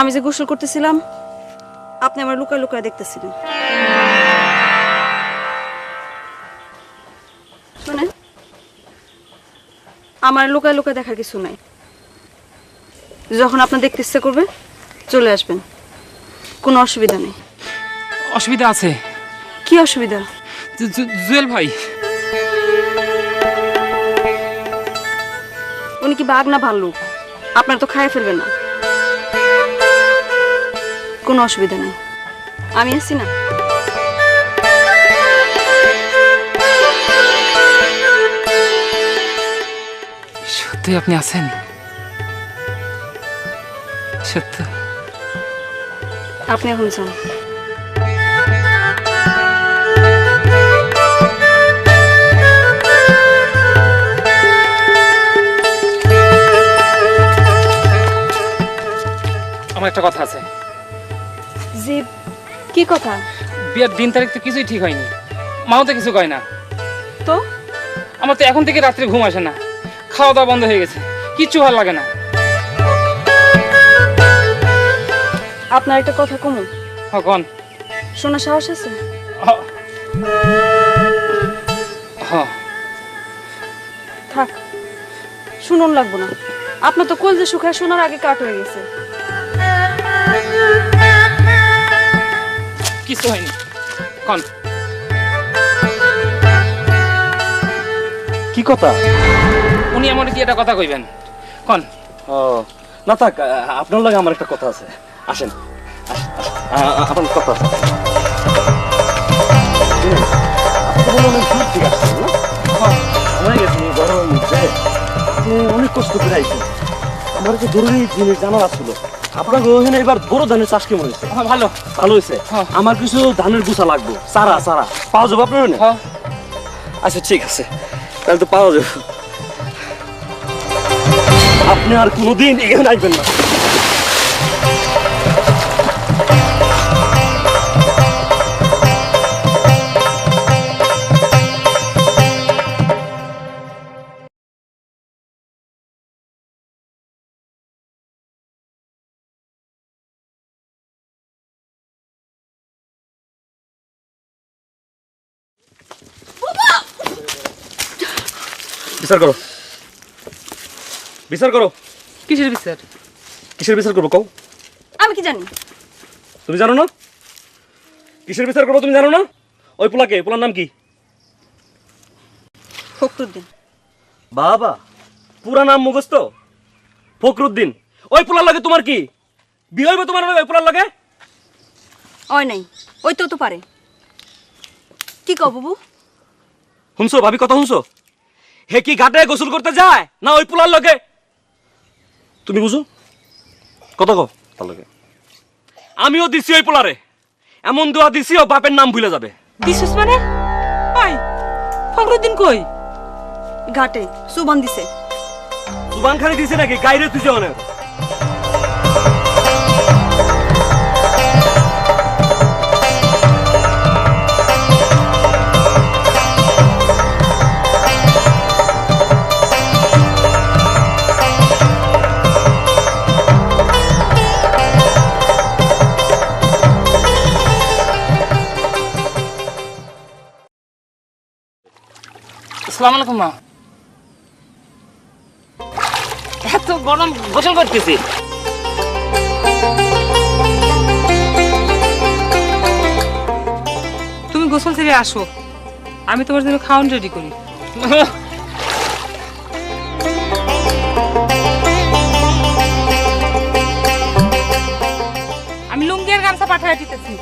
আমি যে গোসল করতেছিলাম আপনি আমার লুকায় লুকায় দেখতেছিলেন। শুনেন আমার লুকায় লুকায় দেখার কিছু নাই। যখন আপনার দেখতে ইচ্ছে করবে চলে আসবেন। কোনো অসুবিধা নেই। অসুবিধা আছে। কি অসুবিধা? জুয়েল ভাই। উনি কি বাঘ না ভাল্লুক? আপনার তো খাইয়ে ফেলবেন না। কোনো অসুবিধা নেই। আমি আছি না। সত্যি আপনি আছেন? সত্য। আপনি এখন যান। আমার একটা কথা আছে। জি কি কথা? বিয়ের দিন তারিখ তো কিছুই ঠিক হয়নি। মাও তো কিছু কয় না। তো? আমার তো এখন থেকে রাত্রে ঘুম আসে না। খাওয়া দাওয়া বন্ধ হয়ে গেছে। কিচ্ছু ভালো লাগে না। আপনার একটা কথা কমু। হকন শোনা সাহস আছে? হ থাক শুনুন লাগবো না। আপনার তো কল যে শুকায় শোনার আগে কাট হয়ে গেছে। কিছু হয়নি। কন। কি কথা? উনি আমার কি একটা কথা কইবেন? কন। ও না থাক আপনার লাগে আমার একটা কথা আছে। আসেন আপনার কথা আছে। গরমের মধ্যে আপনি অনেক কষ্ট করে আইছেন। আমার যে জরুরি জিনিস জানার আসলো আপনার ওখানে এবার বড় ধানের চাষ কেমন হয়েছে? হ্যাঁ, ভালো। ভালো হয়েছে? হ্যাঁ। আমার কিছু ধানের গুছা লাগবে। সারা সারা পাওয়া যাবে আপনার ওখানে? হ্যাঁ। আচ্ছা ঠিক আছে। তাহলে তো পাওয়া যাবে। আপনি আর কোনোদিন এখানে আসবেন না। বিচার করো বিচার করো কিসের বিচার কিসের বিচার করব কও? আমি কি জানি তুমি জানো না? কিসের বিচার করব তুমি জানো না? ওই পোলাকে পোলার নাম কি? ফখরুদ্দিন বাবা পুরা নাম মুখস্থ? ফকরুদ্দিন ওই পোলার লাগে তোমার কি? বিয়ে হইবে তোমার ওই পোলার লাগে? হয় নাই ওই তো তো পারে কি কব বাবু? শুনছো ভাবি কথা শুনছো? হে কি ঘাটে গোসল করতে যায়? না ওই পোলার লগে? তুমি বুঝো? কত কো? তার লগে। আমিও দিছি ওই পোলারে। এমন দোয়া দিছি ও বাপের নাম ভুলে যাবে। দিছিস মানে? ওই ফখরুদ্দিন কই? ঘাটে সুবান দিছে। সুবান খালি দিছে নাকি? গাইরে তুই অনেক। আসসালামু আলাইকুম মা। এত গরম গোসল করতেছি। তুমি গোসল থেকে আসো। আমি তোমার জন্য খাওয়ান রেডি করি। আমি লুঙ্গি আর গামছা পাঠায় দিতেছি।